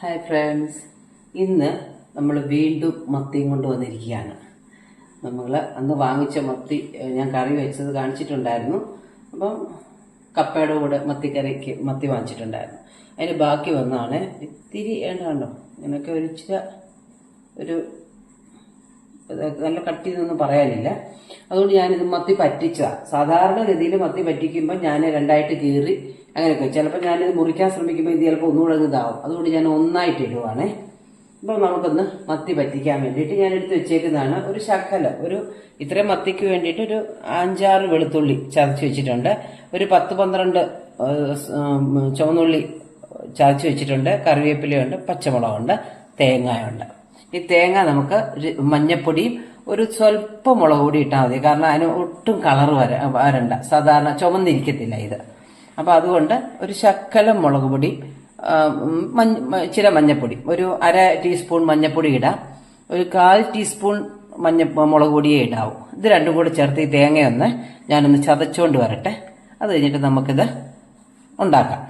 Hi friends ഇന്ന് നമ്മൾ വീണ്ടും മത്തിയും കൊണ്ട് വന്നിരിക്കുകയാണ് നമ്മൾ അന്ന് വാങ്ങിച്ച മത്തി ഞാൻ കറി വെച്ചത് കാണിച്ചിട്ടുണ്ടായിരുന്നു. അപ്പം കപ്പയുടെ കൂടെ മത്തിക്കറിക്ക് മത്തി വാങ്ങിച്ചിട്ടുണ്ടായിരുന്നു. അതിന് ബാക്കി വന്നാണ് ഇത്തിരി ഏണ്ടാണ്ടോ ഇങ്ങനെയൊക്കെ ഒരു ഇച്ചിരി ഒരു നല്ല കട്ടി എന്നൊന്നും പറയാനില്ല. അതുകൊണ്ട് ഞാനിത് മത്തി പറ്റിച്ചതാണ് സാധാരണഗതിയിൽ മത്തി പറ്റിക്കുമ്പോൾ ഞാൻ രണ്ടായിട്ട് കീറി അങ്ങനെയൊക്കെ. ചിലപ്പോൾ ഞാനിത് മുറിക്കാൻ ശ്രമിക്കുമ്പോൾ ഇത് ചിലപ്പോൾ ഒന്നുകൂടെ ഇതാവും. അതുകൊണ്ട് ഞാൻ ഒന്നായിട്ട് ഇടുവാണേ അപ്പോൾ നമുക്കൊന്ന് മത്തി പറ്റിക്കാൻ വേണ്ടിയിട്ട് ഞാൻ എടുത്ത് വെച്ചേക്കുന്നതാണ്. ഒരു ശക്കല ഒരു ഇത്രയും മത്തിക്ക് വേണ്ടിയിട്ട് ഒരു അഞ്ചാറ് വെളുത്തുള്ളി ചതച്ച് വെച്ചിട്ടുണ്ട്. ഒരു പത്ത് പന്ത്രണ്ട് ചുവന്നുള്ളി ചതച്ച് വെച്ചിട്ടുണ്ട്. കറിവേപ്പിലയുണ്ട് പച്ചമുളകുണ്ട് തേങ്ങയുണ്ട്. ഈ തേങ്ങ നമുക്ക് മഞ്ഞപ്പൊടിയും ഒരു സ്വല്പം മുളക് പൊടി ഇട്ടാൽ മതി. കാരണം അതിന് ഒട്ടും കളർ വര വരണ്ട. സാധാരണ ചുമന്നിരിക്കത്തില്ല ഇത്. അപ്പോൾ അതുകൊണ്ട് ഒരു ശക്കലം മുളക് പൊടി ചില മഞ്ഞപ്പൊടി. ഒരു അര ടീസ്പൂൺ മഞ്ഞപ്പൊടി ഇടാം. ഒരു കാൽ ടീസ്പൂൺ മഞ്ഞ മുളക് പൊടിയേ ഇടാവൂ. ഇത് രണ്ടും കൂടെ ചേർത്ത് ഈ തേങ്ങയൊന്ന് ഞാനൊന്ന് ചതച്ചുകൊണ്ട് വരട്ടെ. അത് കഴിഞ്ഞിട്ട് നമുക്കിത് ഉണ്ടാക്കാം.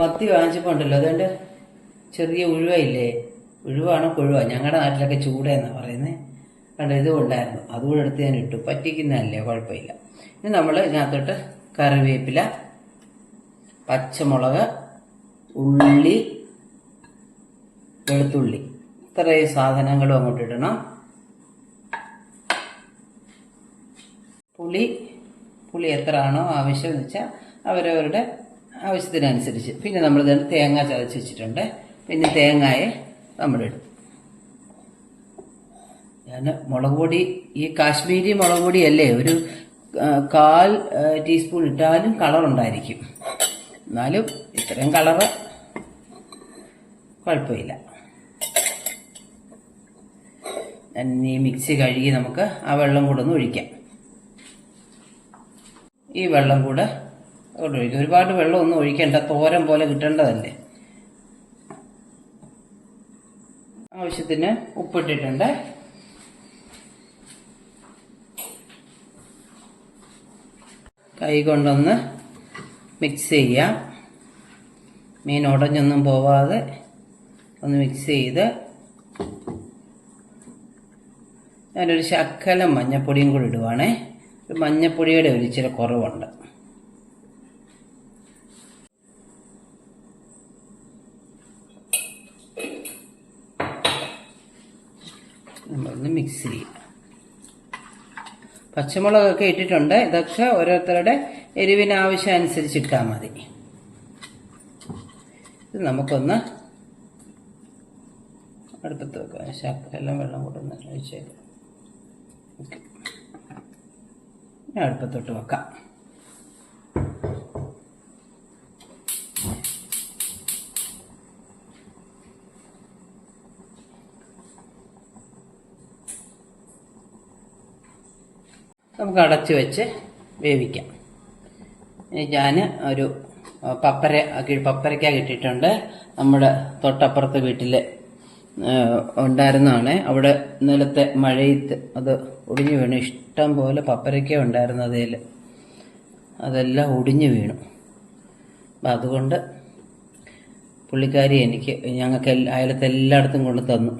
മത്തി വാങ്ങിച്ചപ്പോൾ ഉണ്ടല്ലോ അതുകൊണ്ട് ചെറിയ ഉഴുവയില്ലേ? ഉഴുവാണോ കൊഴുവാ? ഞങ്ങളുടെ നാട്ടിലൊക്കെ ചൂടെന്നാണ് പറയുന്നത് കണ്ടോ ഇതും ഉണ്ടായിരുന്നു അതുകൂടെ എടുത്ത് ഞാൻ ഇട്ടു. പറ്റിക്കുന്നതല്ലേ കുഴപ്പമില്ല. ഇനി നമ്മൾ ഇതിനകത്തോട്ട് കറിവേപ്പില പച്ചമുളക് ഉള്ളി വെളുത്തുള്ളി. ഇത്രയും സാധനങ്ങളും അങ്ങോട്ട് ഇടണം. പുളി പുളി എത്ര ആണോ ആവശ്യം എന്ന് വെച്ചാൽ അവരവരുടെ ആവശ്യത്തിനനുസരിച്ച്. പിന്നെ നമ്മൾ തേങ്ങ ചതച്ച് വെച്ചിട്ടുണ്ട്. പിന്നെ തേങ്ങയെ നമ്മളിടും ഞാൻ മുളക് പൊടി ഈ കാശ്മീരി മുളക് പൊടി അല്ലേ ഒരു കാൽ ടീസ്പൂൺ ഇട്ടാലും കളർ ഉണ്ടായിരിക്കും. എന്നാലും ഇത്രയും കളറ് കുഴപ്പമില്ല. ഈ മിക്സി കഴുകി നമുക്ക് ആ വെള്ളം കൂടെ ഒന്ന് ഒഴിക്കാം. ഈ വെള്ളം കൂടെ അവിടെ ഒഴിക്കും. ഒരുപാട് വെള്ളം ഒന്നും ഒഴിക്കണ്ട തോരൻ പോലെ കിട്ടേണ്ടതല്ലേ? ആവശ്യത്തിന് ഉപ്പിട്ടിട്ടുണ്ട്. കൈ കൊണ്ടൊന്ന് മിക്സ് ചെയ്യാം. മീൻ ഉടഞ്ഞൊന്നും പോവാതെ ഒന്ന് മിക്സ് ചെയ്ത് ഞാനൊരു ശക്കലം മഞ്ഞപ്പൊടിയും കൂടി ഇടുവാണേ. മഞ്ഞപ്പൊടിയുടെ ഒരു ഇച്ചിരി കുറവുണ്ട്. നമ്മളൊന്ന് മിക്സ് ചെയ്യാം. പച്ചമുളകൊക്കെ ഇട്ടിട്ടുണ്ട്. ഇതൊക്കെ ഓരോരുത്തരുടെ എരിവിനാവശ്യം അനുസരിച്ച് ഇട്ടാൽ മതി. ഇത് നമുക്കൊന്ന് അടുപ്പത്ത് വെക്കാം. ശക്കലം വെള്ളം കൂടെ ഒന്ന് ഒഴിച്ചേക്കാം അടുപ്പത്തോട്ട് വെക്കാം. നമുക്ക് അടച്ച് വെച്ച് വേവിക്കാം. ഞാൻ ഒരു പപ്പര പപ്പരയ്ക്ക കിട്ടിയിട്ടുണ്ട്. നമ്മുടെ തൊട്ടപ്പുറത്തെ വീട്ടിൽ ഉണ്ടായിരുന്നതാണ്. അവിടെ ഇന്നലത്തെ മഴയത്ത് അത് ഒടിഞ്ഞു വീണു. ഇഷ്ടം പോലെ പപ്പരയ്ക്ക ഉണ്ടായിരുന്നു അതിൽ അതെല്ലാം ഒടിഞ്ഞു വീണു. അപ്പം അതുകൊണ്ട് പുള്ളിക്കാരി എനിക്ക് ഞങ്ങൾക്ക് അയലത്തെ എല്ലായിടത്തും കൊണ്ടു തന്നു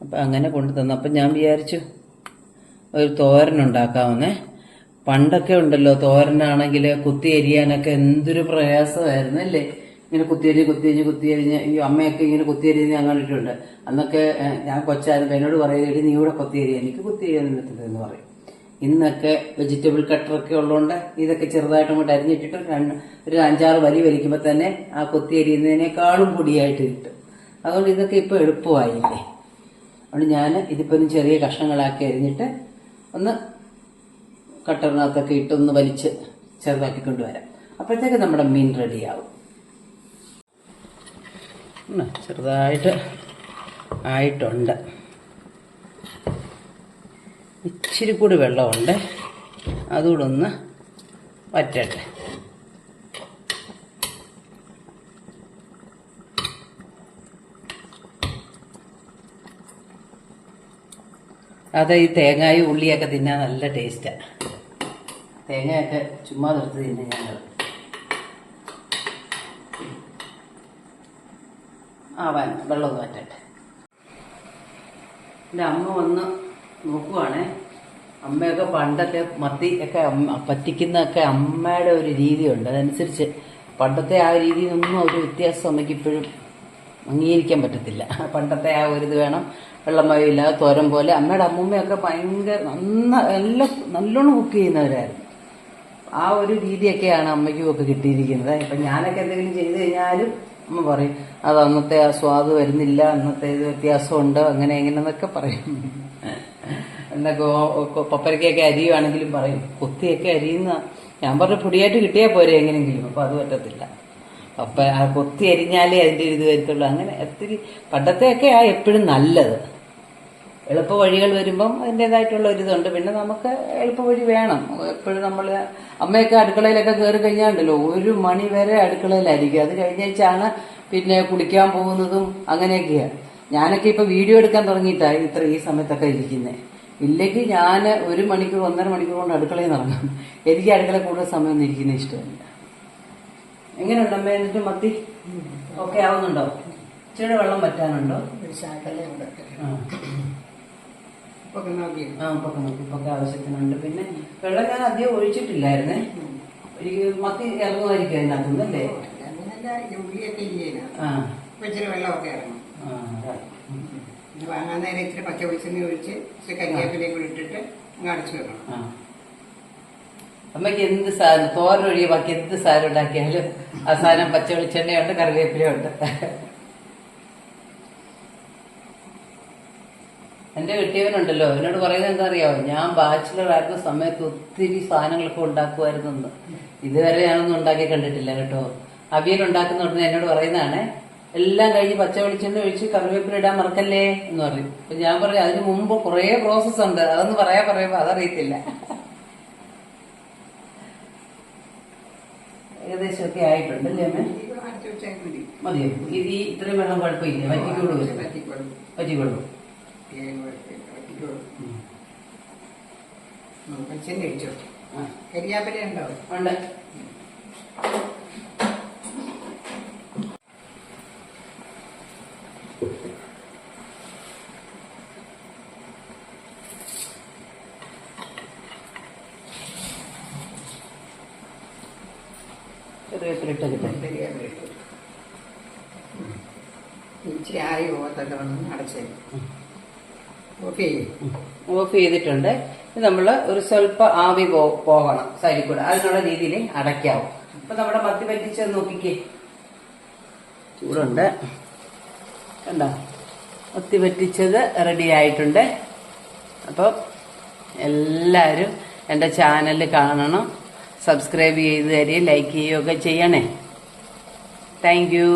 അപ്പം അങ്ങനെ കൊണ്ടു തന്നു അപ്പം ഞാൻ വിചാരിച്ചു ഒരു തോരൻ ഉണ്ടാക്കാവുന്നേ. പണ്ടൊക്കെ ഉണ്ടല്ലോ തോരനാണെങ്കിൽ കുത്തി എരിയാനൊക്കെ എന്തൊരു പ്രയാസമായിരുന്നു അല്ലേ? ഇങ്ങനെ കുത്തിയരി കുത്തിയരിഞ്ഞ് കുത്തിയരിഞ്ഞ് ഈ അമ്മയൊക്കെ ഇങ്ങനെ കുത്തിയരിഞ്ഞ് ഞാൻ കണ്ടിട്ടുണ്ട്. അന്നൊക്കെ ഞാൻ കൊച്ചായിരുന്നു എന്നോട് പറയുന്നത് നീ ഇവിടെ കുത്തിയരി എനിക്ക് കുത്തിയരിയാൻ പറ്റില്ല എന്ന് പറയും. ഇന്നൊക്കെ വെജിറ്റബിൾ കട്ടറൊക്കെ ഉള്ളതുകൊണ്ട് ഇതൊക്കെ ചെറുതായിട്ട് അങ്ങോട്ട് അരിഞ്ഞിട്ടിട്ട് രണ്ട് ഒരു അഞ്ചാറ് വലി വലിക്കുമ്പോൾ തന്നെ ആ കുത്തി എരിയുന്നതിനേക്കാളും പൊടിയായിട്ട് കിട്ടും. അതുകൊണ്ട് ഇതൊക്കെ ഇപ്പോൾ എളുപ്പമായില്ലേ? അതുകൊണ്ട് ഞാൻ ഇതിപ്പോൾ ചെറിയ കഷ്ണങ്ങളാക്കി അരിഞ്ഞിട്ട് ഒന്ന് കട്ടറിനകത്തൊക്കെ ഇട്ടൊന്ന് വലിച്ച് ചെറുതാക്കി കൊണ്ടുവരാം. അപ്പോഴത്തേക്ക് നമ്മുടെ മീൻ റെഡിയാവും. ചെറുതായിട്ട് ആയിട്ടുണ്ട്. ഇച്ചിരി കൂടി വെള്ളമുണ്ട്. അതുകൂടെ ഒന്ന് വറ്റട്ടെ. അത് ഈ തേങ്ങായും ഉള്ളിയൊക്കെ തിന്നാൻ നല്ല ടേസ്റ്റാണ് തേങ്ങയൊക്കെ ചുമ്മാ നിർത്തി തിന്നെ ഞങ്ങൾ ആവാൻ വെള്ളം പറ്റട്ടെ എന്റെ അമ്മ വന്ന് നോക്കുവാണേ. അമ്മയൊക്കെ പണ്ടത്തെ മത്തി ഒക്കെ പറ്റിക്കുന്നൊക്കെ അമ്മയുടെ ഒരു രീതിയുണ്ട്. അതനുസരിച്ച് പണ്ടത്തെ ആ രീതിയിൽ നിന്നും ഒരു വ്യത്യാസം അമ്മയ്ക്ക് ഇപ്പോഴും അംഗീകരിക്കാൻ പറ്റത്തില്ല. പണ്ടത്തെ ആ ഒരു ഇത് വേണം. വെള്ളം മഴയില്ല തോരൻ പോലെ. അമ്മയുടെ അമ്മൂമ്മയൊക്കെ ഭയങ്കര നന്ന നല്ല നല്ലോണം കുക്ക് ചെയ്യുന്നവരായിരുന്നു. ആ ഒരു രീതിയൊക്കെയാണ് അമ്മയ്ക്കും ഒക്കെ കിട്ടിയിരിക്കുന്നത്. ഇപ്പം ഞാനൊക്കെ എന്തെങ്കിലും ചെയ്തു കഴിഞ്ഞാലും അമ്മ പറയും അത് അന്നത്തെ ആ സ്വാദ് വരുന്നില്ല. അന്നത്തെ ഇത് വ്യത്യാസമുണ്ട്. അങ്ങനെ എങ്ങനെയെന്നൊക്കെ പറയും. എന്തൊക്കെ പപ്പരക്കൊക്കെ അരിയുവാണെങ്കിലും പറയും. കൊത്തിയൊക്കെ അരിയുന്ന ഞാൻ പറഞ്ഞ പൊടിയായിട്ട് കിട്ടിയാൽ പോരെ എങ്ങനെയെങ്കിലും. അപ്പം അത് പറ്റത്തില്ല. അപ്പൊ ആ കൊത്തി അരിഞ്ഞാലേ ഒരു ഇത് വരത്തുള്ളൂ. അങ്ങനെ ഒത്തിരി ആ എപ്പോഴും നല്ലത്. എളുപ്പ വഴികൾ വരുമ്പം അതിന്റെതായിട്ടുള്ള ഒരിതുണ്ട് പിന്നെ നമുക്ക് എളുപ്പ വഴി വേണം. എപ്പോഴും നമ്മൾ അമ്മയൊക്കെ അടുക്കളയിലൊക്കെ കയറി കഴിഞ്ഞാണ്ടല്ലോ ഒരു മണി വരെ അടുക്കളയിലായിരിക്കും. അത് കഴിഞ്ഞാണ് പിന്നെ കുളിക്കാൻ പോകുന്നതും അങ്ങനെയൊക്കെയാണ് ഞാനൊക്കെ ഇപ്പൊ വീഡിയോ എടുക്കാൻ തുടങ്ങിയിട്ടാണ് ഇത്ര ഈ സമയത്തൊക്കെ ഇരിക്കുന്നത് ഇല്ലെങ്കിൽ ഞാൻ ഒരു മണിക്കൂർ ഒന്നര മണിക്കൂർ കൊണ്ട് അടുക്കളയിൽ നിന്ന് ഇറങ്ങും എനിക്ക് അടുക്കള കൂടുതൽ സമയം ഒന്നും ഇരിക്കുന്ന ഇഷ്ടമല്ല. എങ്ങനെയുണ്ട് അമ്മ? എന്നിട്ട് മത്തി? ഒക്കെ ആവുന്നുണ്ടോ? ഇച്ചിരി വെള്ളം പറ്റാനുണ്ടോ ഇപ്പൊക്കെ ആ നോക്കി ആവശ്യത്തിനുണ്ട്. പിന്നെ വെള്ളം ഞാൻ അധികം ഒഴിച്ചിട്ടില്ലായിരുന്നേ. ഒരു മത്തി ഇറങ്ങുമായിരിക്കും അതിനകത്തുനിന്ന് അല്ലേ? ആ. ഇച്ചിരി വെള്ളമൊക്കെ ഇറങ്ങും വാങ്ങാൻ നേരം ഇച്ചിരി പച്ച വെളിച്ചെണ്ണ ഒഴിച്ച് ഇച്ചിരി ഇട്ടിട്ട് അങ്ങ് അടച്ചു വെക്കണം. അമ്മയ്ക്ക് എന്ത് സാധനം? തോരൻ ഒഴികെ ബാക്കി എന്ത് സാധനം ഉണ്ടാക്കിയാലും സാധനം പച്ച വെളിച്ചെണ്ണയുണ്ട് കറിവേപ്പിലയുണ്ട് എന്റെ കെട്ടിയവനുണ്ടല്ലോ എന്നോട് പറയുന്നത് എന്താ അറിയാമോ ഞാൻ ബാച്ചിലർ ആയിരുന്ന സമയത്ത് ഒത്തിരി സാധനങ്ങളൊക്കെ ഉണ്ടാക്കുമായിരുന്നു ഇതുവരെ ഞാനൊന്നും ഉണ്ടാക്കി കണ്ടിട്ടില്ല കേട്ടോ. അവിയൽ ഉണ്ടാക്കുന്ന ഉടനെ എന്നോട് പറയുന്നതാണ് എല്ലാം കഴിഞ്ഞ് പച്ച വെളിച്ചെണ്ണ ഒഴിച്ച് കറിവേപ്പില ഇടാൻ മറക്കല്ലേ? എന്ന് പറയും അപ്പൊ ഞാൻ പറയും അതിന് മുമ്പ് കുറേ പ്രോസസ്സ് ഉണ്ട്. അതൊന്ന് പറയാ പറയുമ്പോ അതറിയത്തില്ല. ഏകദേശം ഒക്കെ ആയിട്ടുണ്ട് അല്ലേ അമ്മേ? മതിയോ? ഇത് ഈ ഇത്രയും വെള്ളം കുഴപ്പമില്ല? പറ്റിക്കോളൂ പറ്റിക്കോളൂ കരിയാപ്പില ഉണ്ട്. കറിവേപ്പിലിട്ട് കിട്ടും കരിയാപ്പില ഇട്ടു ഇച്ചിരി ആയി പോകത്തൊക്കെ വന്ന് അടച്ചു ഓഫ് ചെയ്യും. ഓഫ് ചെയ്തിട്ടുണ്ട്. ഇത് നമ്മൾ ഒരു സ്വല്പ ആവി പോകണം സൈഡിൽ കൂടെ. അതിനുള്ള രീതിയിൽ അടയ്ക്കാവും. അപ്പൊ നമ്മുടെ മത്തി പറ്റിച്ച് നോക്കിക്കേ. ചൂടുണ്ട്. കണ്ടോ? മത്തി പറ്റിച്ചത് റെഡി ആയിട്ടുണ്ട്. അപ്പം എല്ലാവരും എന്റെ ചാനൽ കാണണം. സബ്സ്ക്രൈബ് ചെയ്ത് തരികയും ലൈക്ക് ചെയ്യുകയൊക്കെ ചെയ്യണേ താങ്ക് യു